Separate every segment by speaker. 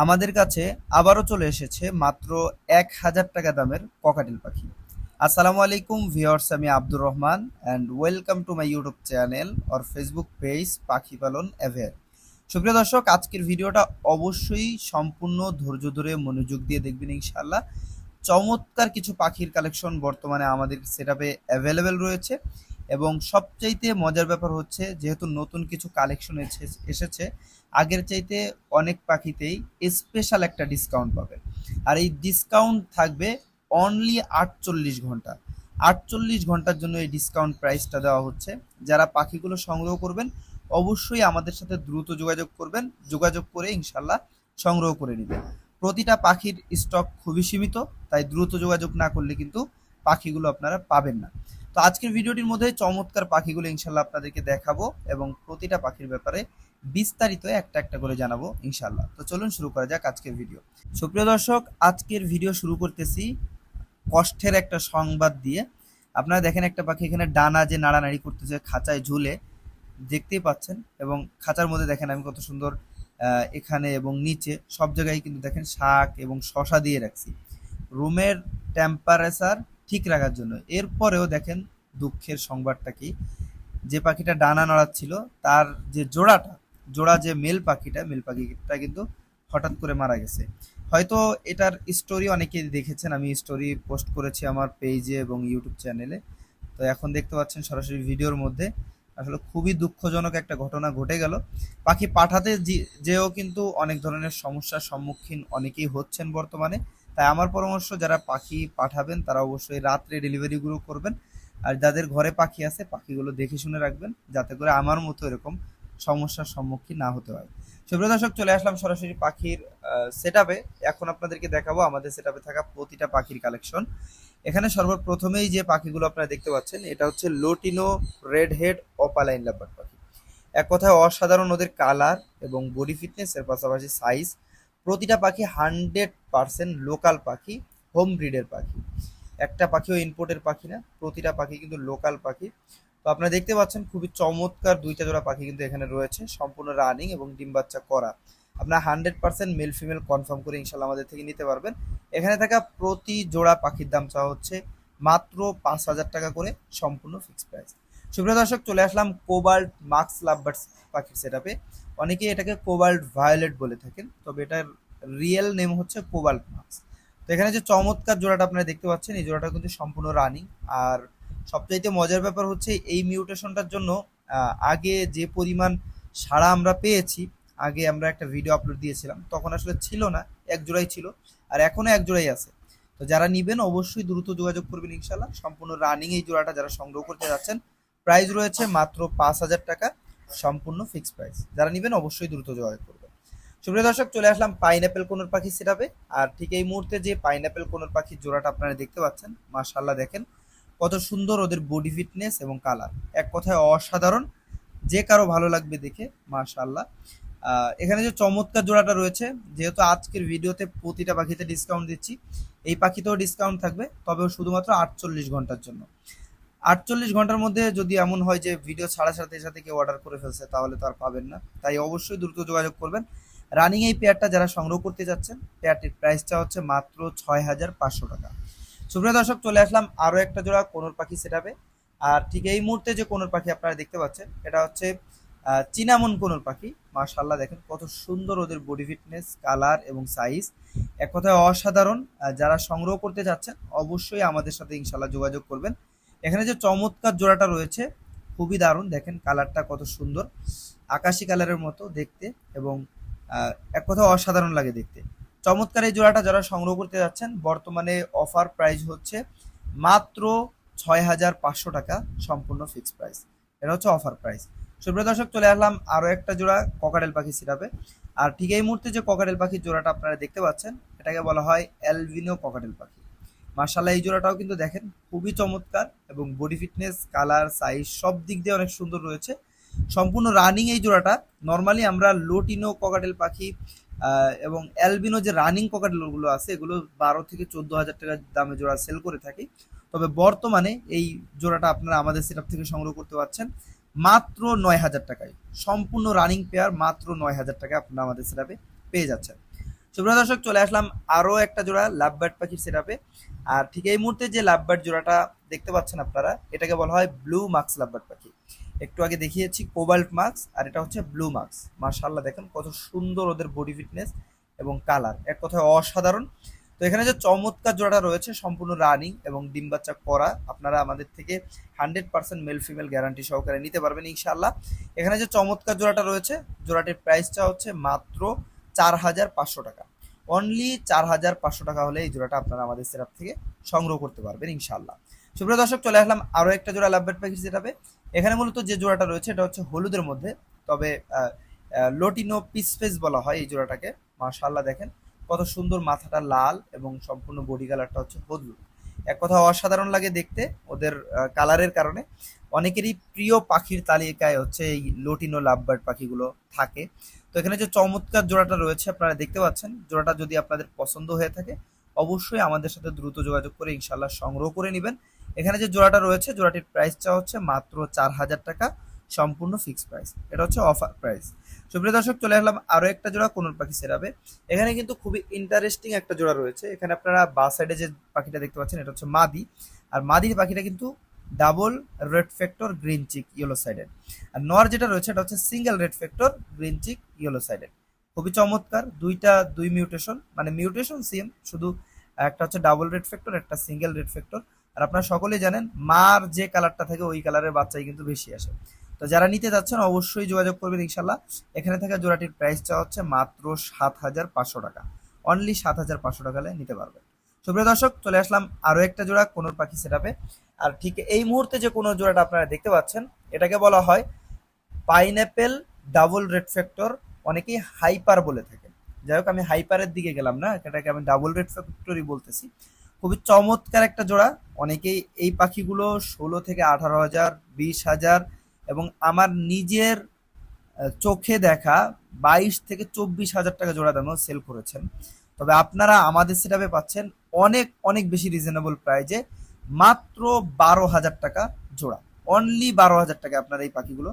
Speaker 1: আমাদের কাছে আবারও চলে এসেছে মাত্র এক হাজার টাকা দামের ককাটেল পাখি। আসসালামু আলাইকুম ভিওর্স আমি Abdur Rahman and welcome to my YouTube channel or Facebook page পাখি পালন অ্যাভেয়ার সুপ্রিয় দর্শক, আজকের ভিডিওটা অবশ্যই সম্পূর্ণ ধৈর্য ধরে মনোযোগ দিয়ে দেখবেন ইনশাল্লাহ চমৎকার কিছু পাখির কালেকশন বর্তমানে আমাদের সেটআপে অ্যাভেলেবেল রয়েছে। এবং সবচাইতে মজার ব্যাপার হচ্ছে, যেহেতু নতুন কিছু কালেকশন এসেছে, আগের চাইতে অনেক পাখিতেই স্পেশাল একটা ডিসকাউন্ট পাবে। আর এই ডিসকাউন্ট থাকবে অনলি আটচল্লিশ ঘণ্টা। আটচল্লিশ ঘণ্টার জন্য এই ডিসকাউন্ট প্রাইসটা দেওয়া হচ্ছে। যারা পাখিগুলো সংগ্রহ করবেন, অবশ্যই আমাদের সাথে দ্রুত যোগাযোগ করবেন। যোগাযোগ করে ইনশাল্লাহ সংগ্রহ করে নেবেন। প্রতিটা পাখির স্টক খুবই সীমিত, তাই দ্রুত যোগাযোগ না করলে কিন্তু পাখিগুলো আপনারা পাবেন না। তো আজকের ভিডিওটির মধ্যে চমৎকার পাখিগুলো ইনশাল্লাহ আপনাদেরকে দেখাবো এবং প্রতিটা পাখির ব্যাপারে বিস্তারিত একটা একটা করে জানাব ইনশাল্লাহ। তো চলুন শুরু করা যাক আজকের ভিডিও। সুপ্রিয় দর্শক, আজকের ভিডিও শুরু করতেছি কষ্টের একটা সংবাদ দিয়ে। আপনারা দেখেন একটা পাখি এখানে ডানা যে নাড়ানাড়ি করতেছে, খাঁচায় ঝুলে দেখতেই পাচ্ছেন এবং খাঁচার মধ্যে দেখেন আমি কত সুন্দর এখানে এবং নিচে সব জায়গায় কিন্তু দেখেন শাক এবং শশা দিয়ে রাখছি। রুমের টেম্পারেচার ঠিক রাখার জন্য। এরপরেও দেখেন দুঃখের সংবাদটা কি? যে পাখিটা ডানা নাড়াচ্ছিল, তার যে জোড়াটা, জোড়া যে মেল পাখিটা মেল পাখিটা কিন্তু হঠাৎ করে মারা গেছে। হয়তো এটার স্টোরি অনেকেই দেখেছেন, আমি স্টোরি পোস্ট করেছি আমার পেজে এবং ইউটিউব চ্যানেলে তো এখন দেখতে পাচ্ছেন সরাসরি ভিডিওর মধ্যে আসলে খুবই দুঃখজনক একটা ঘটনা ঘটে গেল। পাখি পাঠাতে যেও কিন্তু অনেক ধরনের সমস্যার সম্মুখীন অনেকেই হচ্ছেন বর্তমানে। তাই আমার পরামর্শ, যারা পাখি পাঠাবেন, তারা অবশ্যই রাত্রে ডেলিভারিগুলো করবেন। আর যাদের ঘরে পাখি আছে, পাখিগুলো দেখে শুনে রাখবেন, যাতে করে আমার মতো এরকম সমস্যার সম্মুখীন না হতে হয়। সুপ্রিয় দর্শক, চলে আসলাম সরাসরি পাখির সেট এখন আপনাদেরকে দেখাবো আমাদের সেট থাকা প্রতিটা পাখির কালেকশন এখানে সর্বপ্রথমেই যে পাখিগুলো আপনারা দেখতে পাচ্ছেন, এটা হচ্ছে lutino red head opaline lover পাখি। এক কথায় অসাধারণ ওদের কালার এবং বডি ফিটনেস এর পাশাপাশি সাইজ প্রতিটা পাখি হান্ড্রেড পার্সেন্ট লোকাল পাখি, হোম ব্রিডের পাখি। একটা পাখিও ইম্পোর্টের পাখি না, প্রতিটা পাখি কিন্তু লোকাল পাখি। তো আপনারা দেখতে পাচ্ছেন খুবই চমৎকার দুইটা জোড়া পাখি কিন্তু এখানে রয়েছে, সম্পূর্ণ রানিং এবং ডিম বাচ্চা করা। আপনার hundred percent male female confirm করে ইনশাল্লাহ আমাদের থেকে নিতে পারবেন। এখানে থাকা প্রতি জোড়া পাখির দাম চাওয়া হচ্ছে মাত্র পাঁচ হাজার টাকা করে, সম্পূর্ণ ফিক্সড প্রাইস সুপ্রিয় দর্শক, চলে আসলাম কোবাল্ট মার্কস লাভবার্ডস পাখির সেটাপে অনেকেই এটাকে কোবাল্ট ভায়োলেট বলে থাকেন, তবে এটার রিয়েল নেম হচ্ছে কোবাল্ট মার্কস তো এখানে যে চমৎকার জোড়াটা আপনারা দেখতে পাচ্ছেন, এই জোড়াটা কিন্তু সম্পূর্ণ রানিং আর সবচাইতে মজার ব্যাপার হচ্ছে, এই মিউটেশনটার জন্য আগে যে পরিমাণ সাড়া আমরা পেয়েছি, আগে আমরা একটা ভিডিও আপলোড দিয়েছিলাম, তখন আসলে ছিল না, এক জোড়াই ছিল, আর এখনও এক জোড়াই আছে। তো যারা নিবেন, অবশ্যই দ্রুত যোগাযোগ করবেন ইনশাল্লাহ সম্পূর্ণ রানিং এই জোড়াটা যারা সংগ্রহ করতে যাচ্ছেন প্রাইস রয়েছে মাত্র পাঁচ হাজার টাকা, সম্পূর্ণ ফিক্সড প্রাইস যারা নিবেন অবশ্যই দ্রুত যোগাযোগ করবেন। সুপ্রিয় দর্শক, চলে আসলাম পাইনঅ্যাপেল কোনোর পাখি সেটাবে আর ঠিক এই মুহূর্তে যে পাইনঅ্যাপেল কোনোর পাখির জোড়াটা আপনারা দেখতে পাচ্ছেন মাশাল্লাহ দেখেন কত সুন্দর ওদের বডি ফিটনেস এবং কালার এক কথায় অসাধারণ। যে কারও ভালো লাগবে দেখে মাশাল্লাহ এখানে যে চমৎকার জোড়াটা রয়েছে, যেহেতু আজকের ভিডিওতে প্রতিটা পাখিতে ডিসকাউন্ট দিচ্ছি, এই পাখিতেও ডিসকাউন্ট থাকবে, তবে শুধুমাত্র আটচল্লিশ ঘণ্টার জন্য। আটচল্লিশ ঘণ্টার মধ্যে যদি এমন হয় যে ভিডিও ছাড়ার সাথে সাথে কেউ অর্ডার করে ফেলছে, তাহলে তো আর পাবেন না। তাই অবশ্যই দ্রুত যোগাযোগ করবেন। রানিং এই পেয়ারটা যারা সংগ্রহ করতে যাচ্ছেন পেয়ারটির প্রাইসটা হচ্ছে মাত্র ছয় হাজার পাঁচশো টাকা। সুপ্রিয় দর্শক, চলে আসলাম আরও একটা জোড়া কোনোর পাখি সেটাবে আর ঠিক এই মুহূর্তে যে কোনোর পাখি আপনারা দেখতে পাচ্ছেন, এটা হচ্ছে চিনামন কোনোর পাখি। মাশাল্লাহ দেখেন কত সুন্দর ওদের বডি ফিটনেস কালার এবং সাইজ এক কথায় অসাধারণ। যারা সংগ্রহ করতে যাচ্ছেন, অবশ্যই আমাদের সাথে ইনশাল্লাহ যোগাযোগ করবেন। এখানে যে চমৎকার জোড়াটা রয়েছে, খুবই দারুণ। দেখেন কালারটা কত সুন্দর। আকাশি কালারের মতো দেখতে এবং এক কথা অসাধারণ লাগে দেখতে। চমৎকার এই জোড়াটা যারা সংগ্রহ করতে যাচ্ছেন, বর্তমানে অফার প্রাইস হচ্ছে মাত্র ছয় হাজার পাঁচশো টাকা সম্পূর্ণ ফিক্সড প্রাইস। এটা হচ্ছে অফার প্রাইস। সুপ্রিয় দর্শক, চলে আসলাম আরও একটা জোড়া ককারেল পাখি সিরাপে। আর ঠিক এই মুহূর্তে যে ককারেল পাখির জোড়াটা আপনারা দেখতে পাচ্ছেন, এটাকে বলা হয় অ্যালভিনো ককারেল পাখি। মার্শাল্লাহ এই জোড়াটাও কিন্তু দেখেন খুবই চমৎকার এবং বডি ফিটনেস কালার সাইজ সব দিক দিয়ে অনেক সুন্দর রয়েছে। সম্পূর্ণ রানিং এই জোড়াটা। নর্মালি আমরা লোটিনো ককাটেল পাখি এবং অ্যালবিনো যে রানিং ককাটেলগুলো আছে, এগুলো বারো থেকে চোদ্দ হাজার টাকার দামে জোড়া সেল করে থাকি। তবে বর্তমানে এই জোড়াটা আপনারা আমাদের সেটআপ থেকে সংগ্রহ করতে পারছেন মাত্র নয় হাজার টাকায়। সম্পূর্ণ রানিং পেয়ার মাত্র নয় হাজার টাকায় আপনারা আমাদের সেটআপে পেয়ে যাচ্ছেন। সুপ্রিয় দর্শক, চলে আসলাম আরও একটা জোড়া লাভ বার্ড পাখির সেটাপে আর ঠিক এই মুহূর্তে যে লাভ বার্ড জোড়াটা দেখতে পাচ্ছেন আপনারা, এটাকে বলা হয় ব্লু মার্কস লাভ বার্ড পাখি। একটু আগে দেখিয়েছি কোবাল্ট মার্কস আর এটা হচ্ছে ব্লু মার্কস মার্শাল্লাহ দেখেন কত সুন্দর ওদের বডি ফিটনেস এবং কালার এক কথায় অসাধারণ। তো এখানে যে চমৎকার জোড়াটা রয়েছে, সম্পূর্ণ রানিং এবং ডিম বাচ্চা করা, আপনারা আমাদের থেকে hundred percent male female guarantee সহকারে নিতে পারবেন ইনশাল্লাহ এখানে যে চমৎকার জোড়াটা রয়েছে, জোড়াটির প্রাইসটা হচ্ছে মাত্র চার হাজার পাঁচশো টাকা। অনলি চার হাজার পাঁচশো টাকা হলে এই জোড়াটা আপনারা আমাদের সেরাপ থেকে সংগ্রহ করতে পারবেন ইনশাল্লাহ সুপ্রিয় দর্শক, চলে আসলাম আরও একটা জোড়া লাভবেট প্যাকেজ সেটাপে এখানে মূলত যে জোড়াটা রয়েছে, এটা হচ্ছে হলুদের মধ্যে। তবে লোটিনো পিস ফেস বলা হয় এই জোড়াটাকে। মাশাল্লাহ দেখেন, কত সুন্দর মাথাটা লাল এবং সম্পূর্ণ বডি কালারটা হচ্ছে হলুদ। এক কথা অসাধারণ লাগে দেখতে ওদের কালারের কারণে। অনেকেরই প্রিয় পাখির তালিকায় হচ্ছে এই লোটিনো লাভবার্ড পাখিগুলো থাকে। তো এখানে যে চমৎকার জোড়াটা রয়েছে আপনারা দেখতে পাচ্ছেন, জোড়াটা যদি আপনাদের পছন্দ হয়ে থাকে, অবশ্যই আমাদের সাথে দ্রুত যোগাযোগ করে ইনশাল্লাহ সংগ্রহ করে নেবেন। এখানে যে জোড়াটা রয়েছে, জোড়াটির প্রাইসটা হচ্ছে মাত্র চার হাজার টাকা, সম্পূর্ণ ফিক্সড প্রাইস এটা হচ্ছে অফার প্রাইস সুপ্রিয় দর্শক, চলে আসলাম আরও একটা জোড়া কোনোর পাখি সেরাবে। এখানে কিন্তু খুবই ইন্টারেস্টিং একটা জোড়া রয়েছে। এখানে আপনারা বা সাইডে যে পাখিটা দেখতে পাচ্ছেন, এটা হচ্ছে মাদি। আর মাদির পাখিটা কিন্তু double red factor green cheek yellow সাইডের আর নর যেটা রয়েছে, এটা হচ্ছে single red factor green cheek yellow সাইডের খুবই চমৎকার, দুইটা, দুই মিউটেশন মানে মিউটেশন সেম, শুধু একটা হচ্ছে ডাবল রেড ফ্যাক্টর, একটা সিঙ্গেল রেড ফ্যাক্টর। আর আপনারা সকলেই জানেন, মার যে কালারটা থাকে, ওই কালারের বাচ্চাই কিন্তু বেশি আসে। তো যারা নিতে যাচ্ছেন, অবশ্যই যোগাযোগ করবেন ইনশাল্লাহ এখানে থাকা জোড়াটির প্রাইস চাওয়া হচ্ছে মাত্র সাত হাজার পাঁচশো টাকা। অনলি সাত হাজার পাঁচশো টাকা নিতে পারবেন। সুপ্রিয় দর্শক, চলে আসলাম আরও একটা জোড়া, কোনোর পাখি সেটাপে আর ঠিক এই মুহূর্তে যে কোনো জোড়াটা আপনারা দেখতে পাচ্ছেন, এটাকে বলা হয় পাইনঅ্যাপেল ডাবল রেড ফ্যাক্টর অনেকেই হাইপার বলে থাকে। যাই হোক, আমি হাইপারের দিকে গেলাম না, এটাকে আমি ডাবল রেড ফ্যাক্টরি বলতেছি। খুবই চমৎকার একটা জোড়া, অনেকেই এই পাখিগুলো ষোলো থেকে আঠারো হাজার, বিশ হাজার এবং আমার নিজের চোখে দেখা বাইশ থেকে চব্বিশ হাজার টাকা জোড়া দামেও সেল করেছেন। তবে আপনারা আমাদের সেটাপে পাচ্ছেন অনেক অনেক বেশি রিজনেবল প্রাইজে মাত্র বারো হাজার টাকা জোড়া। অনলি বারো হাজার টাকা আপনারা এই পাখিগুলো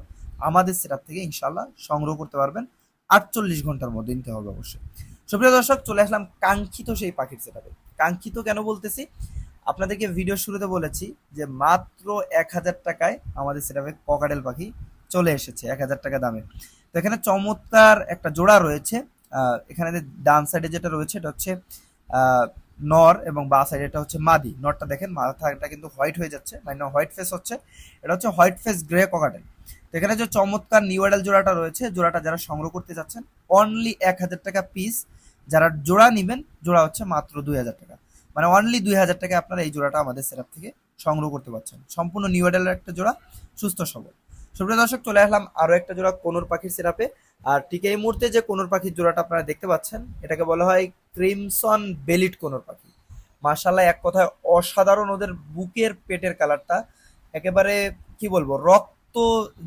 Speaker 1: আমাদের সেটাপ থেকে ইনশাল্লাহ সংগ্রহ করতে পারবেন। আটচল্লিশ ঘণ্টার মধ্যে নিতে হবে অবশ্যই। সুপ্রিয় দর্শক, চলে আসলাম কাঙ্ক্ষিত সেই পাখির সেটাপে কাঙ্ক্ষিত কেন বলতেছি? আপনাদেরকে ভিডিও শুরুতে বলেছি যে মাত্র এক হাজার টাকায় আমাদের সেটাপে ককাডেল পাখি চলে এসেছে, এক হাজার টাকা দামে। তো এখানে চমৎকার একটা জোড়া রয়েছে। এখানে ডান সাইডে যেটা রয়েছে, এটা হচ্ছে নর এবং বা সাইডে এটা হচ্ছে মাদি। নরটা দেখেন, মাথাটা কিন্তু হোয়াইট হয়ে যাচ্ছে মানে হোয়াইট ফেস হচ্ছে। এটা হচ্ছে হোয়াইট ফেস গ্রে ককাটেল তো এখানে যে চমৎকার নিউ এডাল জোড়াটা রয়েছে, জোড়াটা যারা সংগ্রহ করতে যাচ্ছেন অনলি এক হাজার টাকা পিস যারা জোড়া নেবেন, জোড়া হচ্ছে মাত্র দুই হাজার টাকা। মানে অনলি দুই হাজার টাকা আপনারা এই জোড়াটা আমাদের সেরাপ থেকে সংগ্রহ করতে পারছেন। সম্পূর্ণ নিউ এডালের একটা জোড়া, সুস্থ সবল। সুপ্রিয় দর্শক, চলে আসলাম আরও একটা জোড়া, কোনোর পাখির সেরাপে আর ঠিক এই মুহূর্তে যে কোনোর পাখির জোড়াটা আপনারা দেখতে পাচ্ছেন, এটাকে বলা হয় ক্রিমসন বেলিট কোনোর পাখি। মার্শাল্লাহ এক কথায় অসাধারণ ওদের বুকের পেটের কালারটা। একেবারে, কি বলব, রক্ত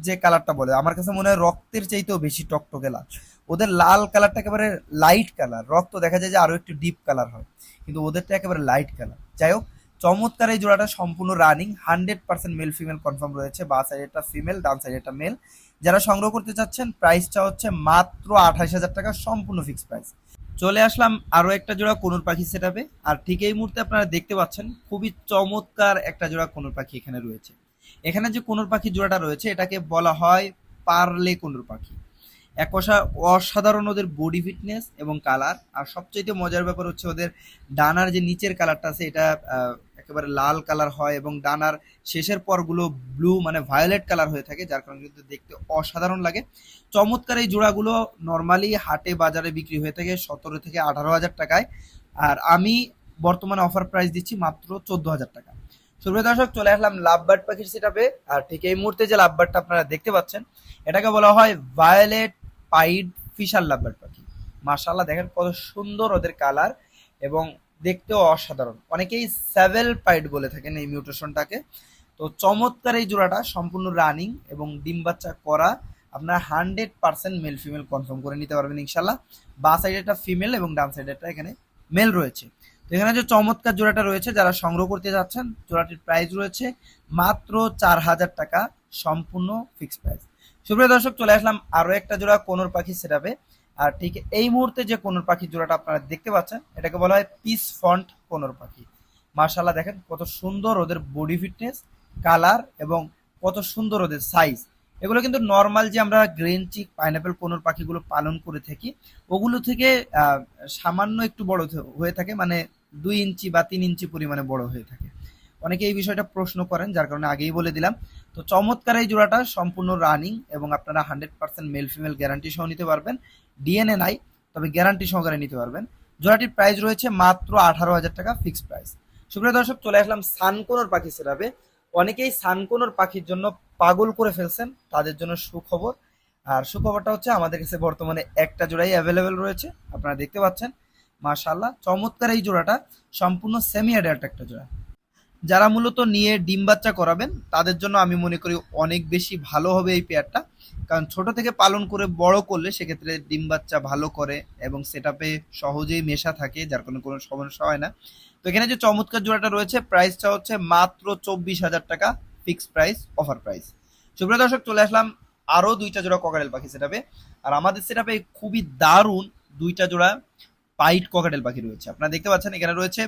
Speaker 1: যে কালারটা বলে, আমার কাছে মনে হয় রক্তের চাইতেও বেশি টকটকে লাল। ওদের লাল কালারটা একেবারে লাইট কালার, রক্ত দেখা যায় যে আরও একটু ডিপ কালার হয়, কিন্তু ওদেরটা একেবারে লাইট কালার। যাই হোক, চমৎকার এই জোড়াটা সম্পূর্ণ running, hundred percent male female confirm রয়েছে, বা সাইড একটা ফিমেল, ডান সাইড একটা মেল। যারা সংগ্রহ করতে চাচ্ছেন প্রাইসটা হচ্ছে মাত্র আঠাশ হাজার টাকা, সম্পূর্ণ ফিক্সড প্রাইস চলে আসলাম আরও একটা জোড়া কোনুর পাখি সেট আর ঠিক এই মুহূর্তে আপনারা দেখতে পাচ্ছেন, খুবই চমৎকার একটা জোড়া কোনুর পাখি এখানে রয়েছে। এখানে যে কোনুর পাখি জোড়াটা রয়েছে, এটাকে বলা হয় পারলে কোনুর পাখি। এক কষা অসাধারণ ওদের বডি ফিটনেস এবং কালার আর সবচেয়ে মজার ব্যাপার হচ্ছে ওদের ডানার যে নিচের কালারটা আছে, এটা একেবারে লাল কালার হয় এবং ডানার শেষের পরগুলো ব্লু মানে ভায়োলেট কালার হয়ে থাকে, যার কারণে কিন্তু দেখতে অসাধারণ লাগে। চমৎকার এই জোড়াগুলো নর্মালি হাটে বাজারে বিক্রি হয়ে থাকে সতেরো থেকে আঠারো হাজার টাকায়। আর আমি বর্তমানে অফার প্রাইস দিচ্ছি মাত্র চোদ্দ হাজার টাকা। সুপ্রিয় দর্শক, চলে আসলাম লাভবার্ড পাখির সেটাপে আর ঠিক এই মুহূর্তে যে লাভবার্ডটা আপনারা দেখতে পাচ্ছেন, এটাকে বলা হয় ভায়োলেট পাইড ফিশার লাভবার্ড পাখি। মার্শাল্লাহ দেখেন কত সুন্দর ওদের কালার এবং দেখতেও অসাধারণ। অনেকেই সেভেল পাইড বলে থাকেন এই মিউটেশনটাকে। তো চমৎকার এই জোড়াটা, সম্পূর্ণ রানিং এবং ডিম বাচ্চা করা। আপনার hundred percent male female confirm করে নিতে পারবেন ইনশাল্লাহ। বা সাইডেটা ফিমেল এবং ডান সাইডেরটা এখানে মেল রয়েছে। তো এখানে যে চমৎকার জোড়াটা রয়েছে, যারা সংগ্রহ করতে যাচ্ছেন, জোড়াটির প্রাইস রয়েছে মাত্র চার হাজার টাকা, সম্পূর্ণ ফিক্সড প্রাইস সুপ্রিয় দর্শক, চলে আসলাম আরও একটা জোড়া কোনোর পাখি সেটাবে আর ঠিক এই মুহূর্তে যে কোনোর পাখির জোড়াটা আপনারা দেখতে পাচ্ছেন, এটাকে বলা হয় পিস ফন্ট কোনোর পাখি। মার্শাল্লাহ দেখেন কত সুন্দর ওদের বডি ফিটনেস, কালার এবং কত সুন্দর ওদের সাইজ। এগুলো কিন্তু নর্মাল যে আমরা গ্রিন চিক পাইনাপেল কোনোর পাখিগুলো পালন করে থাকি, ওগুলো থেকে সামান্য একটু বড় হয়ে থাকে মানে দুই ইঞ্চি বা তিন ইঞ্চি পরিমাণে বড় হয়ে থাকে। অনেকে এই বিষয়টা প্রশ্ন করেন, যার কারণে আগেই বলে দিলাম। তো চমৎকার এই জোড়াটা, সম্পূর্ণ রানিং এবং আপনারা hundred percent male female guarantee সহ নিতে পারবেন। ডিএনএ নাই, তবে গ্যারান্টি সহকারে নিতে পারবেন। জোড়াটির প্রাইস রয়েছে মাত্র আঠারো হাজার টাকা ফিক্সড প্রাইস সুপ্রিয় দর্শক, চলে আসলাম সানকোনোর পাখি সেরাবে অনেকেই সানকোনোর পাখির জন্য পাগল করে ফেলছেন, তাদের জন্য সুখবর। আর সুখবরটা হচ্ছে, আমাদের কাছে বর্তমানে একটা জোড়াই অ্যাভেলেবেল রয়েছে, আপনারা দেখতে পাচ্ছেন। মাশাল্লাহ চমৎকার এই জোড়াটা, সম্পূর্ণ সেমি অ্যাডাল্ট একটা জোড়া। যারা মূলত নিয়ে ডিম বাচ্চা করাবেন, তাদের জন্য আমি মনে করি অনেক বেশি ভালো হবে এই পেয়ারটা। কারণ ছোট থেকে পালন করে বড় করলে সেক্ষেত্রে ডিম বাচ্চা ভালো করে এবং সেটাপে সহজেই মেশা থাকে, যার কোনো কোনো সমস্যা হয় না। তো এখানে যে চমৎকার জোড়াটা রয়েছে প্রাইসটা হচ্ছে মাত্র চব্বিশ হাজার টাকা ফিক্সড প্রাইস অফার প্রাইস সুপ্রিয় দর্শক, চলে আসলাম আরও দুইটা জোড়া ককারেল পাখি সেটাপে আর আমাদের সেটাপে খুবই দারুণ দুইটা জোড়া পাইট ককাটেল পাখি রয়েছে। আপনারা দেখতে পাচ্ছেন, এখানে রয়েছে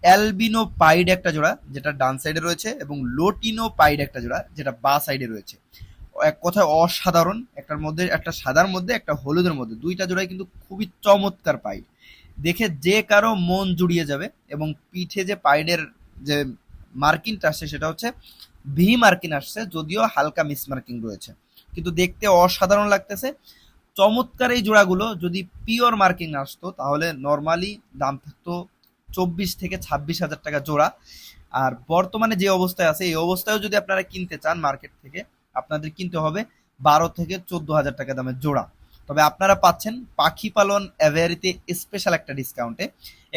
Speaker 1: অ্যালবিনো পাইড একটা জোড়া, যেটা ডান সাইডে রয়েছে, এবং লোটিনো পাইড একটা জোড়া, যেটা বা সাইডে রয়েছে। এক কথায় অসাধারণ, একটার মধ্যে, একটা সাদার মধ্যে, একটা হলুদের মধ্যে। দুইটা জোড়াই কিন্তু খুবই চমৎকার পাইড। দেখে যে কারও মন জুড়িয়ে যাবে, এবং পিঠে যে পাইডের যে মার্কিংটা আসছে, সেটা হচ্ছে ভি মার্কিং আসছে, যদিও হালকা মিস মার্কিং রয়েছে। কিন্তু দেখতে অসাধারণ লাগতেছে। চমৎকার এই জোড়াগুলো, যদি পিওর মার্কিং আসতো, তাহলে নর্মালি দাম থাকতো চব্বিশ থেকে ছাব্বিশ হাজার টাকা জোড়া। আর বর্তমানে যে অবস্থায় আছে, এই অবস্থায়ও যদি আপনারা কিনতে চান মার্কেট থেকে, আপনাদের কিনতে হবে বারো থেকে চোদ্দ হাজার টাকা দামের জোড়া। তবে আপনারা পাচ্ছেন পাখি পালন অ্যাভেয়ারিতে স্পেশাল একটা ডিসকাউন্টে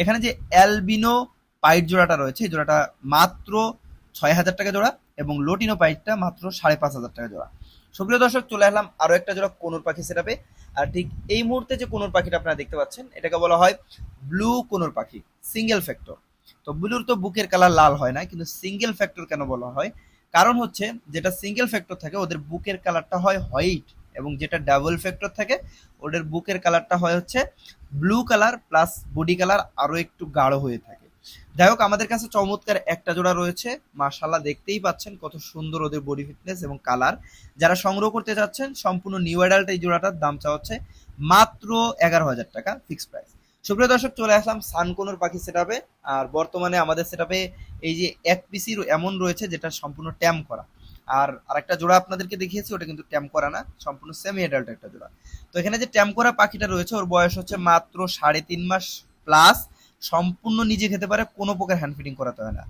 Speaker 1: এখানে যে অ্যালবিনো পাইট জোড়াটা রয়েছে, এই জোড়াটা মাত্র ছয় হাজার টাকা জোড়া এবং লোটিনো পাইটটা মাত্র সাড়ে পাঁচ হাজার টাকা জোড়া। সুপ্রিয় দর্শক, চলে আসলাম আরও একটা জোড়া কোনোর পাখি সেটাপে আর ঠিক এই মুহূর্তে যে কোনোর পাখিটা আপনারা দেখতে পাচ্ছেন, এটাকে বলা হয় ব্লু কোনোর পাখি সিঙ্গেল ফ্যাক্টর তো ব্লুর তো বুকের কালার লাল হয় না, কিন্তু সিঙ্গেল ফ্যাক্টর কেন বলা হয়? কারণ হচ্ছে যেটা সিঙ্গেল ফ্যাক্টর থাকে, ওদের বুকের কালারটা হয় হোয়াইট এবং যেটা ডাবল ফ্যাক্টর থাকে, ওদের বুকের কালারটা হয় হচ্ছে blue colour plus body colour আরও একটু গাঢ় হয়ে থাকে। যাই হোক, আমাদের কাছে চমৎকার একটা জোড়া রয়েছে। মার্শাল্লাহ দেখতেই পাচ্ছেন কত সুন্দর ওদের বডি ফিটনেস এবং কালার যারা সংগ্রহ করতে চাচ্ছেন, সম্পূর্ণ নিউ অ্যাডাল্ট এই জোড়াটার দাম চা হচ্ছে মাত্র এগারো হাজার টাকা ফিক্সড প্রাইস সুপ্রিয় দর্শক, চলে আসলাম সানকোনোর পাখি সেটাপে আর বর্তমানে আমাদের সেটাপে এই যে এক পিসির এমন রয়েছে যেটা সম্পূর্ণ ট্যাম করা। আর আরেকটা জোড়া আপনাদেরকে দেখিয়েছি, ওটা কিন্তু ট্যাম করা না, সম্পূর্ণ সেমি অ্যাডাল্ট একটা জোড়া। তো এখানে যে ট্যাম করা পাখিটা রয়েছে, ওর বয়স হচ্ছে মাত্র সাড়ে তিন মাস প্লাস সম্পূর্ণ নিজে খেতে পারে, কোনো প্রকার হ্যান্ড ফিডিং করাতে হয় না।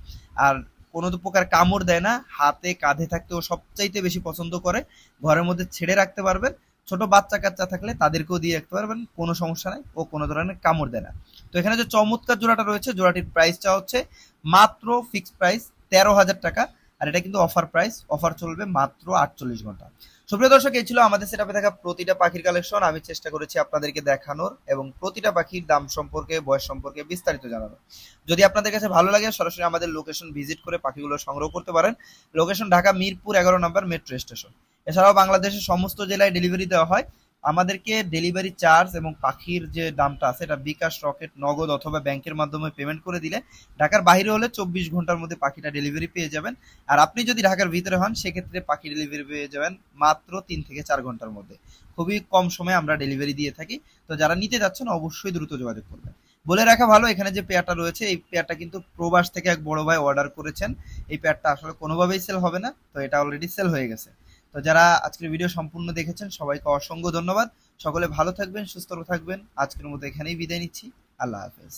Speaker 1: আর কোনো তো প্রকার কামড় দেয় না, হাতে কাঁধে থাকতে ও সবচাইতে বেশি পছন্দ করে, ঘরের মধ্যে ছেড়ে রাখতে পারবেন, ছোট বাচ্চা কাচ্চা থাকলে তাদেরকেও দিয়ে রাখতে পারবেন, কোনো সমস্যা নাই, ও কোনো ধরনের কামড় দেয় না। তো এখানে যে চমৎকার জোড়াটা রয়েছে, জোড়াটির প্রাইসটা হচ্ছে মাত্র ফিক্সড প্রাইস তেরো হাজার টাকা আর এটা কিন্তু অফার প্রাইস অফার চলবে মাত্র আটচল্লিশ ঘণ্টা। সুপ্রিয় দর্শক, এই ছিল আমাদের সেটাপে থাকা প্রতিটা পাখির কালেকশন আমি চেষ্টা করেছি আপনাদেরকে দেখানোর এবং প্রতিটা পাখির দাম সম্পর্কে, বয়স সম্পর্কে বিস্তারিত জানানোর। যদি আপনাদের কাছে ভালো লাগে, সরাসরি আমাদের লোকেশন ভিজিট করে পাখিগুলো সংগ্রহ করতে পারেন। লোকেশন ঢাকা মিরপুর এগারো নম্বর মেট্রো স্টেশন এছাড়াও বাংলাদেশের সমস্ত জেলায় ডেলিভারি দেওয়া হয়। আমাদেরকে ডেলিভারি চার্জ এবং পাখির যে দামটা আছে, এটা বিকাশ, রকেট, নগদ অথবা ব্যাংকের মাধ্যমে পেমেন্ট করে দিলে ঢাকার বাইরে হলে চব্বিশ ঘণ্টার মধ্যে পাখিটা ডেলিভারি পেয়ে যাবেন। আর আপনি যদি ঢাকার ভিতরে হন, সেক্ষেত্রে পাখি ডেলিভারি পেয়ে যাবেন মাত্র তিন থেকে চার ঘণ্টার মধ্যে। খুবই কম সময়ে আমরা ডেলিভারি দিয়ে থাকি। তো যারা নিতে যাচ্ছেন, অবশ্যই দ্রুত যোগাযোগ করবেন। বলে রাখা ভালো, এখানে যে পেয়ারটা রয়েছে, এই পেয়ারটা কিন্তু প্রবাস থেকে এক বড় ভাই অর্ডার করেছেন। এই পেয়ারটা আসলে কোনোভাবেই সেল হবে না, তো এটা অলরেডি সেল হয়ে গেছে। তো যারা আজকের ভিডিও সম্পূর্ণ দেখেছেন, সবাইকে অসংখ্য ধন্যবাদ। সকলে ভালো থাকবেন, সুস্থ থাকবেন। আজকের মতো এখানেই বিদায় নিচ্ছি। আল্লাহ হাফেজ।